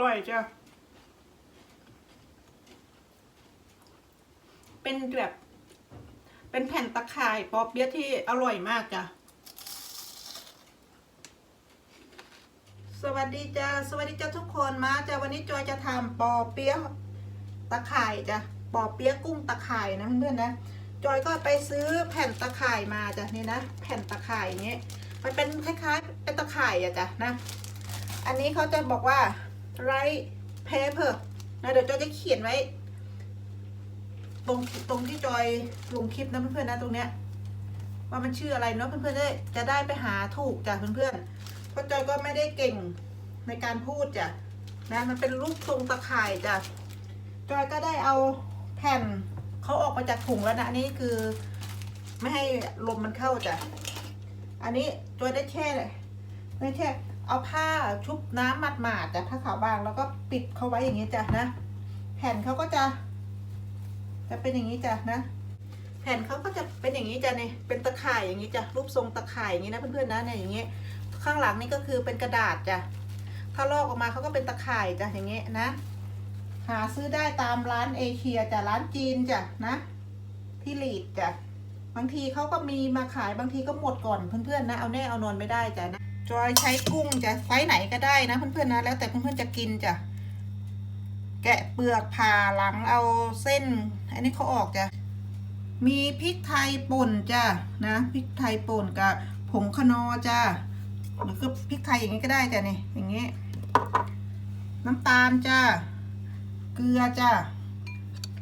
อร่อยจ้ะเป็นแบบเป็นแผ่นตะข่ายปอเปี๊ยะที่อร่อยมากจ้ะสวัสดีจ้าสวัสดีจ้าทุกคนมาจ้าวันนี้จอยจะทำปอเปี๊ยะตะข่ายจ้ะปอเปี๊ยะกุ้งตะข่ายนะเพื่อนนะจอยก็ไปซื้อแผ่นตะข่ายมาจ้ะนี่นะ แผ่นตะข่ายอย่างเงี้ยมันเป็นคล้ายๆเป็นตะข่ายอะจ้ะนะ อันนี้เขาจะบอกว่า right paper นะเดี๋ยวจอยจะเขียนไว้ ตรงตรงที่จอยลงคลิปนะเพื่อนๆนะตรงเนี้ยว่ามันชื่ออะไรเนาะเพื่อนๆได้จะได้ไปหาถูกจ้ะเพื่อนๆเพราะจอยก็ไม่ได้เก่งในการพูดจ้ะนะมันเป็นรูปทรงตะข่ายจ้ะจอยก็ได้เอาแผ่นเขาออกมาจากถุงแล้วนะอันนี้คือ ไม่ให้ลมมันเข้าจ้ะอันนี้จอยได้แค่เลยได้แค่ เอาผ้าชุบน้ำหมาดๆจ้ะผ้าขาวบางแล้วก็ปิดเขาไว้อย่างนี้จ้ะนะ แผ่นเขาก็จะ จะเป็นอย่างนี้จ้ะนะ แผ่นเขาก็จะเป็นอย่างนี้จ้ะเนี่ยเป็นตะข่ายอย่างนี้จ้ะรูปทรงตะข่ายอย่างนี้นะเพื่อนๆนะเนี่ยอย่างนี้ข้างหลังนี่ก็คือเป็นกระดาษจ้ะถ้าลอกออกมาเขาก็เป็นตะข่ายจ้ะอย่างนี้นะ หาซื้อได้ตามร้านเอเชียจ้ะร้านจีนจ้ะนะที่ลีดจ้ะบางทีเขาก็มีมาขายบางทีก็หมดก่อนเพื่อนๆนะเอาแน่เอานอนไม่ได้จ้ะนะ จอยใช้กุ้งจะไซส์ไหนก็ได้นะเพื่อนๆนะแล้วแต่เพื่อนๆจะกินจ้ะแกะเปลือกผ่าหลังเอาเส้น อันนี้เขาออกจ้ะมีพริกไทยป่นจ้ะนะพริกไทยป่นกับผงคนอจ้ะหรือก็พริกไทยอย่างนี้ก็ได้จ้ะนี่อย่างนี้ น้ำตาลจ้ะเกลือจ้ะ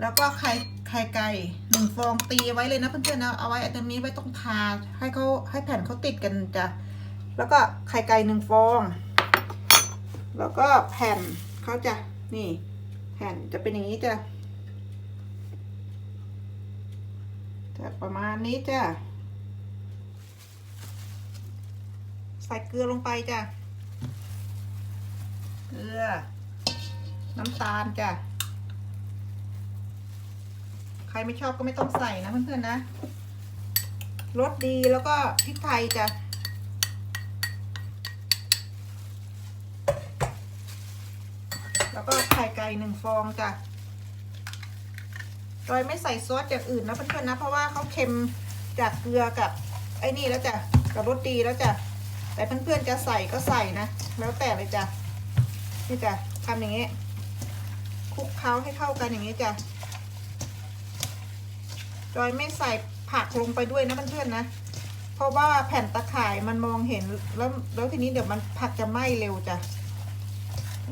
แล้วก็ไข่ไข่ไก่หนึ่งฟองตีไว้เลยนะเพื่อนๆนะเอาไว้ตรงนี้ไว้ตรงทาให้เขาให้แผ่นเขาติดกันจ้ะ แล้วก็ไข่ไก่หนึ่งฟอง แล้วก็แผ่นเขาจะนี่แผ่นจะเป็นอย่างนี้จ้ะจะประมาณนี้จ้ะใส่เกลือลงไปจ้ะเกลือ น้ำตาลจ้ะใครไม่ชอบก็ไม่ต้องใส่นะเพื่อนๆนะรสดีแล้วก็พริกไทยจ้ะ แล้วก็ไข่ไก่หนึ่งฟองจ้ะโดยไม่ใส่ซอสจากอื่นนะเพื่อนๆนะ เพราะว่าเขาเค็มจากเกลือกับไอ้นี่แล้วจ้ะกับรสดีแล้วจ้ะแต่เพื่อนๆจะใส่ก็ใส่นะ แล้วแต่เลยจ้ะนี่จ้ะทำอย่างนี้คลุกเคล้าให้เข้ากันอย่างนี้จ้ะโดยไม่ใส่ผักลงไปด้วยนะเพื่อนๆนะ เพราะว่าแผ่นตะข่ายมันมองเห็นแล้วแล้วทีนี้เดี๋ยวมันผักจะไหม้เร็วจ้ะ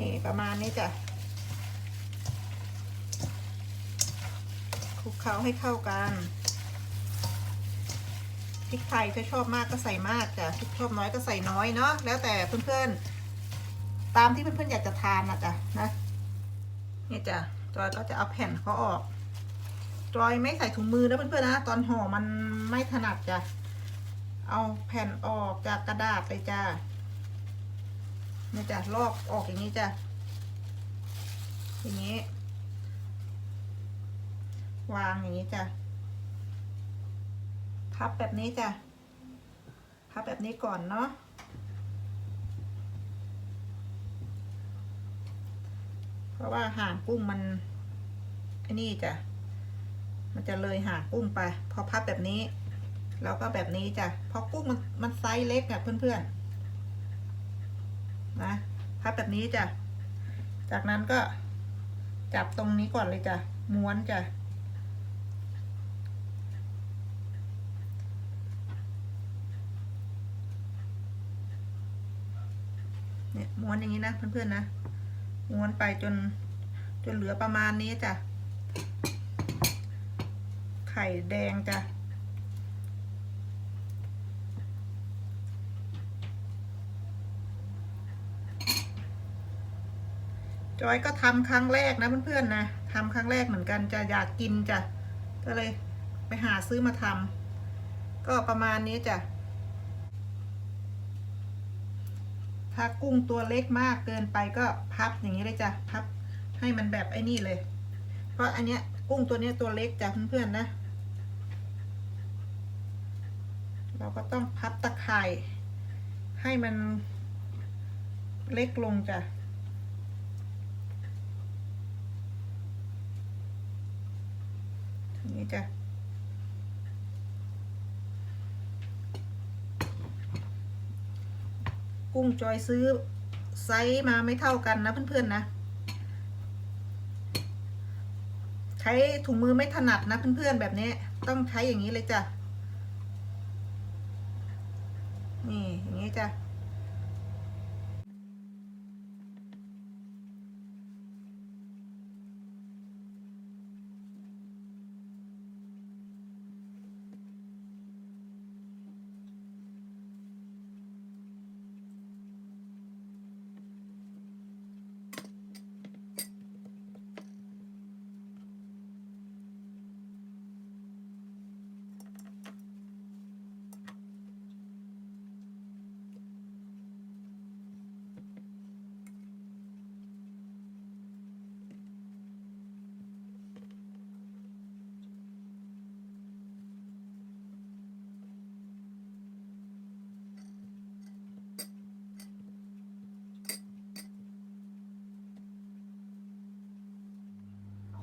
นี่ประมาณนี้จ้ะคลุกเคล้าให้เข้ากันพริกไทยถ้าชอบมากก็ใส่มากจ้ะถ้าชอบน้อยก็ใส่น้อยเนาะแล้วแต่เพื่อนๆ ตามที่เพื่อนๆอยากจะทานนะจ๊ะนะนี่จ้ะจอยก็จะเอาแผ่นเขาออกจอยไม่ใส่ถุงมือนะเพื่อนๆนะตอนห่อมันไม่ถนัดจ้ะเอาแผ่นออกจากกระดาษเลยจ้ะ นี่จ้ะลอกออกอย่างนี้จ้ะอย่างนี้ วางอย่างนี้จ้ะพับแบบนี้จ้ะพับแบบนี้ก่อนเนาะเพราะว่าห่างกุ้งมันไอ้นี่จ้ะมันจะเลยห่างกุ้งไป พอพับแบบนี้ แล้วก็แบบนี้จ้ะพอกุ้งมันมันไซส์เล็กอะเพื่อนๆ นะพับแบบนี้จ้ะ จากนั้นก็จับตรงนี้ก่อนเลยจ้ะ ม้วนจ้ะ เนี่ยม้วนอย่างนี้นะเพื่อนๆนะ ม้วนไปจนจนเหลือประมาณนี้จ้ะ ไข่แดงจ้ะ จอยก็ทำครั้งแรกนะเพื่อนๆนะทำครั้งแรกเหมือนกันจะอยากกินจ้ะก็เลยไปหาซื้อมาทำก็ประมาณนี้จ้ะถ้ากุ้งตัวเล็กมากเกินไปก็พับอย่างนี้เลยจ้ะพับให้มันแบบไอ้นี่เลย เพราะอันเนี้ยกุ้งตัวเนี้ยตัวเล็กจ้ะเพื่อนๆนะเราก็ต้องพับตะข่ายให้มันเล็กลงจ้ะ นี่จ้ะกุ้งจอยซื้อไซส์มาไม่เท่ากันนะเพื่อนๆนะใช้ถุงมือไม่ถนัดนะเพื่อนๆแบบนี้ต้องใช้อย่างนี้เลยจ้ะนี่อย่างนี้จ้ะ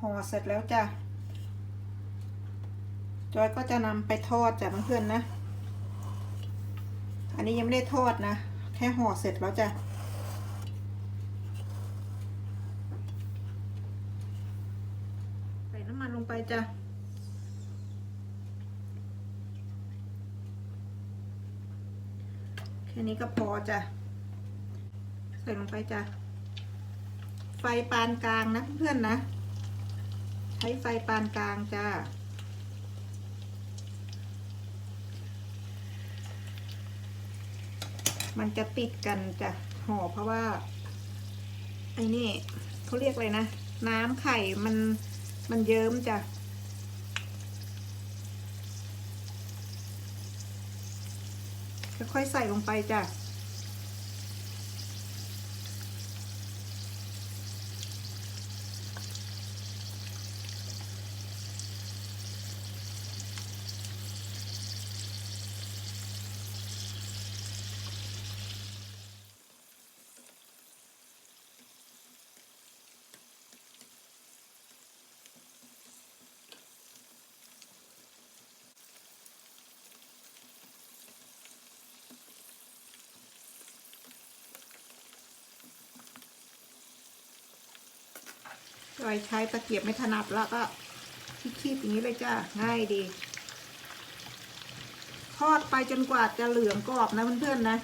ห่อเสร็จแล้วจ้ะจอยก็จะนำไปทอดจ้ะเพื่อนๆนะ อันนี้ยังไม่ได้ทอดนะ แค่ห่อเสร็จแล้วจ้ะใส่น้ำมันลงไปจ้ะแค่นี้ก็พอจ้ะ ใส่ลงไปจ้ะ ไฟปานกลางนะเพื่อนๆนะ ช้ไฟปานกลางจ้า มันจะติดกันจ้ะห่อเพราะว่า ไอ้นี่เขาเรียกอะไรนะ น้ำไข่มันมันเยิ้มจ้ะค่อยๆใส่ลงไปจ้ะ จอยใช้ตะเกียบไม่ถนัดแล้วก็คีบๆอย่างนี้เลยจ้าง่ายดี ทอดไปจนกว่าจะเหลืองกรอบนะเพื่อนๆนะ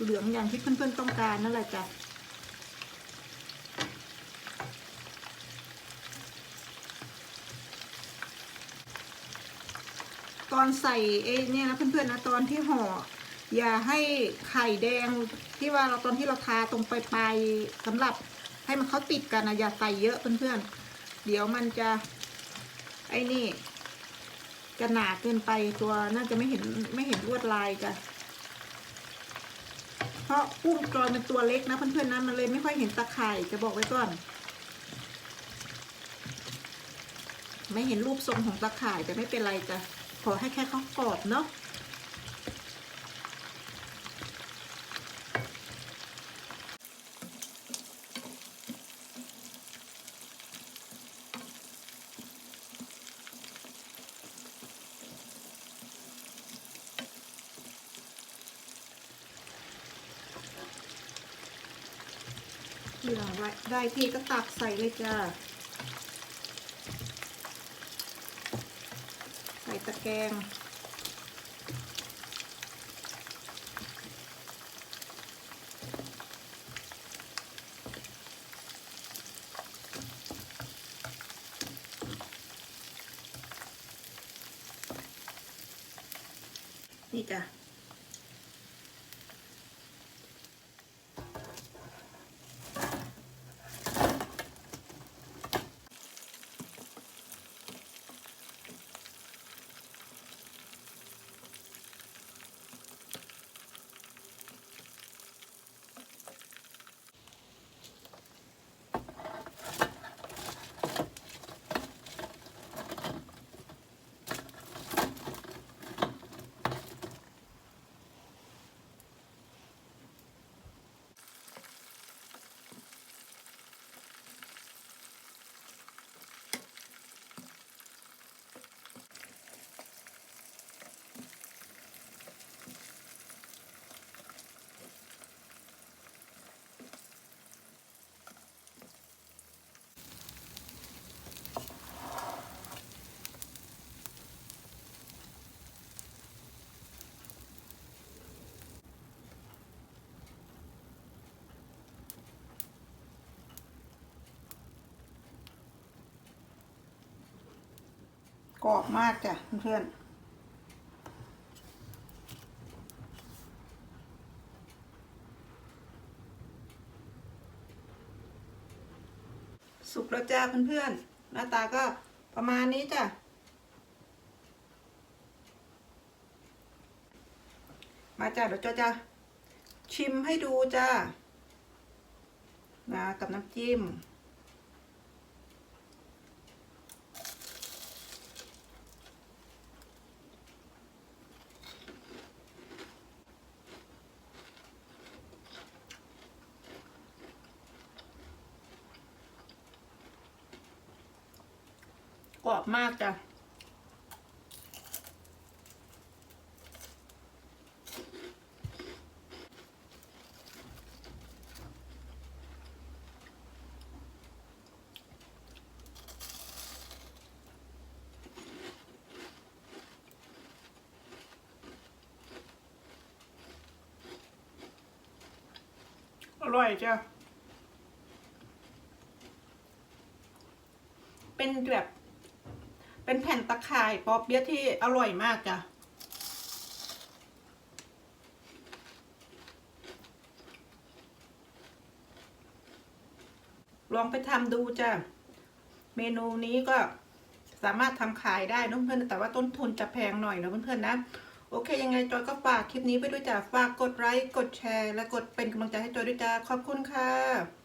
เหลืองอย่างที่เพื่อนๆต้องการนั่นแหละจ้ะตอนใส่เอ้เนี่ยนะเพื่อนๆนะตอนที่ห่อ อย่าให้ไข่แดงที่ว่าเราตอนที่เราทาตรงปลายๆสำหรับให้มันเขาติดกันนะอย่าใส่เยอะเพื่อนๆ เดี๋ยวมันจะ ไอ้นี่ จะหนาเกินไปตัวน่าจะไม่เห็นไม่เห็นลวดลายจ้ะเพราะกุ้งกรอยเป็นตัวเล็กนะเพื่อนๆนะมันเลยไม่ค่อยเห็นตะไคร่จะบอกไว้ก่อน ไม่เห็นรูปทรงของตะข่ายแต่ไม่เป็นไรจ้ะขอให้แค่เขากรอบเนาะ เกลืองไว้ได้ที่ก็ตักใส่เลยจ้า ใส่ตะแกรง กรอบมากจ้ะเพื่อนๆสุกแล้วจ้าเพื่อนๆ หน้าตาก็ประมาณนี้จ้ะ มาจ้ะเดี๋ยวจอยจะชิมให้ดูจ้านะกับน้ำจิ้ม อบมากจ้ะอร่อยจ้ะ เป็นแบบ เป็นแผ่นตะข่ายปอเปี๊ยะที่อร่อยมากจ้ะลองไปทำดูจ้ะ เมนูนี้ก็สามารถทำขายได้นะเพื่อนแต่ว่าต้นทุนจะแพงหน่อยนะเพื่อนๆนะ โอเค ยังไงจอยก็ฝากคลิปนี้ไปด้วยจ้ะ ฝากกดไลค์ กดแชร์ และกดเป็นกำลังใจให้จอยด้วยจ้ะ ขอบคุณค่ะ